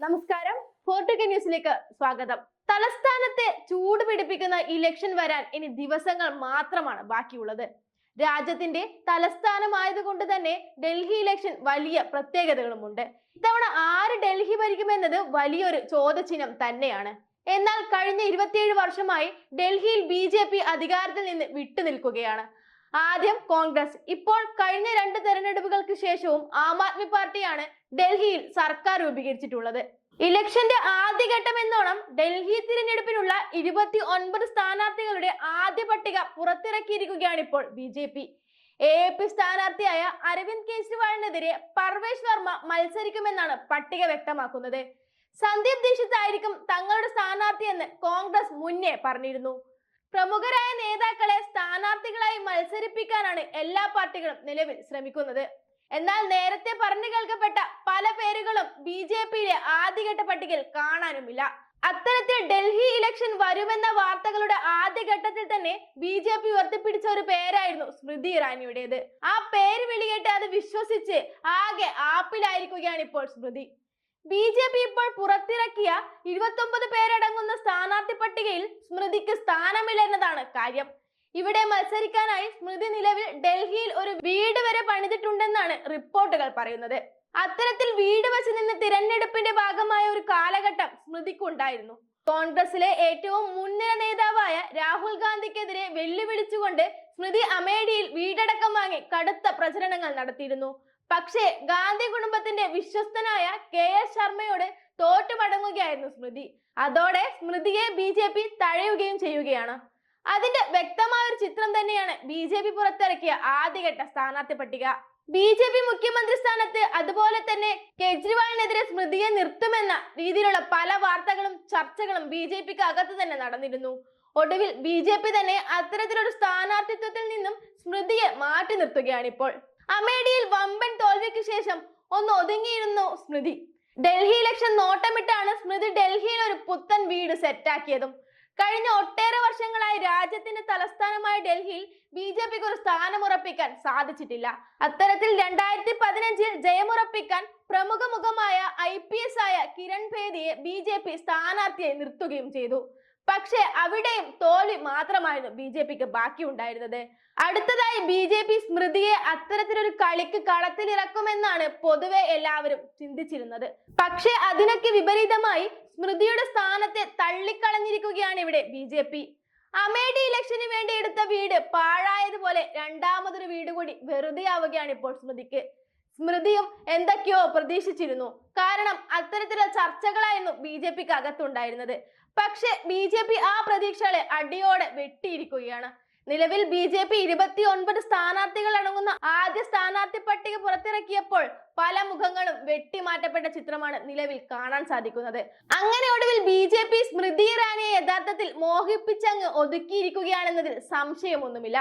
നമസ്കാരം. ഫോർട്ടുക ന്യൂസിലേക്ക് സ്വാഗതം. തലസ്ഥാനത്തെ ചൂട് പിടിപ്പിക്കുന്ന ഇലക്ഷൻ വരാൻ ഇനി ദിവസങ്ങൾ മാത്രമാണ് ബാക്കിയുള്ളത്. രാജ്യത്തിന്റെ തലസ്ഥാനമായതുകൊണ്ട് തന്നെ ഡൽഹി ഇലക്ഷൻ വലിയ പ്രത്യേകതകളുമുണ്ട്. ഇത്തവണ ആര് ഡൽഹി ഭരിക്കുമെന്നത് വലിയൊരു ചോദ്യചിഹ്നം തന്നെയാണ്. എന്നാൽ കഴിഞ്ഞ ഇരുപത്തിയേഴ് വർഷമായി ഡൽഹിയിൽ ബി ജെ പി അധികാരത്തിൽ നിന്ന് വിട്ടുനിൽക്കുകയാണ്. ആദ്യം കോൺഗ്രസ്. ഇപ്പോൾ കഴിഞ്ഞ രണ്ട് തെരഞ്ഞെടുപ്പുകൾക്ക് ശേഷവും ആം ആദ്മി പാർട്ടിയാണ് ഡൽഹിയിൽ സർക്കാർ രൂപീകരിച്ചിട്ടുള്ളത്. ഇലക്ഷന്റെ ആദ്യഘട്ടം എന്നോണം ഡൽഹി തിരഞ്ഞെടുപ്പിനുള്ള ഇരുപത്തി ഒൻപത് സ്ഥാനാർത്ഥികളുടെ ആദ്യ പട്ടിക പുറത്തിറക്കിയിരിക്കുകയാണ് ഇപ്പോൾ B J P. A P സ്ഥാനാർത്ഥിയായ Arvind കെജ്രിവാളിനെതിരെ പർവേഷ് വർമ്മ മത്സരിക്കുമെന്നാണ് പട്ടിക വ്യക്തമാക്കുന്നത്. സന്ദീപ് ദീക്ഷിത് ആയിരിക്കും തങ്ങളുടെ സ്ഥാനാർത്ഥിയെന്ന് കോൺഗ്രസ് മുന്നേ പറഞ്ഞിരുന്നു. പ്രമുഖരായ നേതാക്കളെ സ്ഥാനാർത്ഥികളായി മത്സരിപ്പിക്കാനാണ് എല്ലാ പാർട്ടികളും നിലവിൽ ശ്രമിക്കുന്നത്. എന്നാൽ നേരത്തെ പറഞ്ഞു കേൾക്കപ്പെട്ട പല പേരുകളും ബി ജെ പിയിലെ ആദ്യഘട്ട പട്ടികയിൽ കാണാനുമില്ല. അത്തരത്തിൽ ഡൽഹി ഇലക്ഷൻ വരുമെന്ന വാർത്തകളുടെ ആദ്യഘട്ടത്തിൽ തന്നെ ബി ജെ പി ഉയർത്തിപ്പിടിച്ച ഒരു പേരായിരുന്നു സ്മൃതി ഇറാനിയുടേത്. ആ പേര് വിളികേട്ട് അത് വിശ്വസിച്ച് ആകെ ആപ്പിലായിരിക്കുകയാണ് ഇപ്പോൾ സ്മൃതി. ബി ജെ പി ഇപ്പോൾ പുറത്തിറക്കിയ ഇരുപത്തി ഒമ്പത് പേരടങ്ങുന്ന സ്ഥാനാർത്ഥി പട്ടികയിൽ സ്മൃതിക്ക് സ്ഥാനമില്ല എന്നതാണ് കാര്യം. ഇവിടെ മത്സരിക്കാനായി സ്മൃതി നിലവിൽ ഡൽഹിയിൽ ഒരു വീട് വരെ പണിതിട്ടുണ്ടെന്നാണ് റിപ്പോർട്ടുകൾ പറയുന്നത്. അത്തരത്തിൽ വീട് വെച്ച് നിന്ന് തിരഞ്ഞെടുപ്പിന്റെ ഭാഗമായ ഒരു കാലഘട്ടം സ്മൃതിക്കുണ്ടായിരുന്നു. കോൺഗ്രസിലെ ഏറ്റവും മുൻനിര നേതാവായ രാഹുൽ ഗാന്ധിക്കെതിരെ വെല്ലുവിളിച്ചുകൊണ്ട് സ്മൃതി അമേഠിയിൽ വീടടക്കം വാങ്ങി കടുത്ത പ്രചരണങ്ങൾ നടത്തിയിരുന്നു. പക്ഷേ ഗാന്ധി കുടുംബത്തിന്റെ വിശ്വസ്തനായ കെ എസ് ശർമ്മയോട് തോറ്റു മടങ്ങുകയായിരുന്നു സ്മൃതി. അതോടെ സ്മൃതിയെ ബി ജെ പി തഴയുകയും ചെയ്യുകയാണ്. അതിന്റെ വ്യക്തമായ ഒരു ചിത്രം തന്നെയാണ് ബി ജെ പി പുറത്തിറക്കിയ ആദ്യഘട്ട സ്ഥാനാർത്ഥി പട്ടിക. ബി ജെ പി മുഖ്യമന്ത്രി സ്ഥാനത്ത് അതുപോലെ തന്നെ കെജ്രിവാളിനെതിരെ സ്മൃതിയെ നിർത്തുമെന്ന രീതിയിലുള്ള പല വാർത്തകളും ചർച്ചകളും ബി ജെ പിക്ക് അകത്ത് തന്നെ നടന്നിരുന്നു. ഒടുവിൽ ബി ജെ പി തന്നെ അത്തരത്തിലൊരു സ്ഥാനാർത്ഥിത്വത്തിൽ നിന്നും സ്മൃതിയെ മാറ്റി നിർത്തുകയാണ് ഇപ്പോൾ. അമേഠിയിൽ വമ്പൻ തോൽവിക്ക് ശേഷം ഒന്ന് ഒതുങ്ങിയിരുന്നു സ്മൃതി. ഡൽഹി ഇലക്ഷൻ നോട്ടമിട്ടാണ് സ്മൃതി ഡൽഹിയിൽ ഒരു പുത്തൻ വീട് സെറ്റാക്കിയതും കഴിഞ്ഞ ഒട്ടേറെ രാജ്യത്തിന്റെ തലസ്ഥാനമായ ഡൽഹിയിൽ ബി ജെ പിക്ക് ഒരു സ്ഥാനമുറപ്പിക്കാൻ സാധിച്ചിട്ടില്ല. അത്തരത്തിൽ രണ്ടായിരത്തി പതിനഞ്ചിൽ ജയമുറപ്പിക്കാൻ പ്രമുഖ മുഖമായ ഐ പി എസ് ആയ കിരൺ ഭേദിയെ ബി ജെ പി സ്ഥാനാർത്ഥിയെ നിർത്തുകയും ചെയ്തു. പക്ഷേ അവിടെയും തോൽവി മാത്രമായിരുന്നു ബി ജെ പിക്ക് ബാക്കിയുണ്ടായിരുന്നത്. അടുത്തതായി ബി ജെ പി സ്മൃതിയെ അത്തരത്തിലൊരു കളിക്ക് കളത്തിലിറക്കുമെന്നാണ് പൊതുവെ എല്ലാവരും ചിന്തിച്ചിരുന്നത്. പക്ഷേ അതിനൊക്കെ വിപരീതമായി സ്മൃതിയുടെ സ്ഥാനത്തെ തള്ളിക്കളഞ്ഞിരിക്കുകയാണ് ഇവിടെ ബി അമേഠി ഇലക്ഷന് വേണ്ടി എടുത്ത വീട് പാഴായതുപോലെ രണ്ടാമതൊരു വീട് കൂടി വെറുതെ ആവുകയാണ് ഇപ്പോൾ സ്മൃതിക്ക്. സ്മൃതിയും എന്തൊക്കെയോ പ്രതീക്ഷിച്ചിരുന്നു. കാരണം അത്തരത്തിലുള്ള ചർച്ചകളായിരുന്നു ബി ജെ പിക്ക് അകത്തുണ്ടായിരുന്നത്. പക്ഷെ ബി ജെ പി ആ പ്രതീക്ഷകളെ അടിയോടെ വെട്ടിയിരിക്കുകയാണ്. നിലവിൽ ബി ജെ പി ഇരുപത്തി ഒൻപത് സ്ഥാനാർത്ഥികൾ അടങ്ങുന്ന ആദ്യ സ്ഥാനാർത്ഥി പട്ടിക പുറത്തിറക്കിയപ്പോൾ പല മുഖങ്ങളും വെട്ടിമാറ്റപ്പെട്ട ചിത്രമാണ് നിലവിൽ കാണാൻ സാധിക്കുന്നത്. അങ്ങനെ ഒടുവിൽ ബി ജെ പി സ്മൃതി ഇറാനിയെ യഥാർത്ഥത്തിൽ മോഹിപ്പിച്ചങ്ങ് ഒതുക്കിയിരിക്കുകയാണെന്നതിൽ സംശയമൊന്നുമില്ല.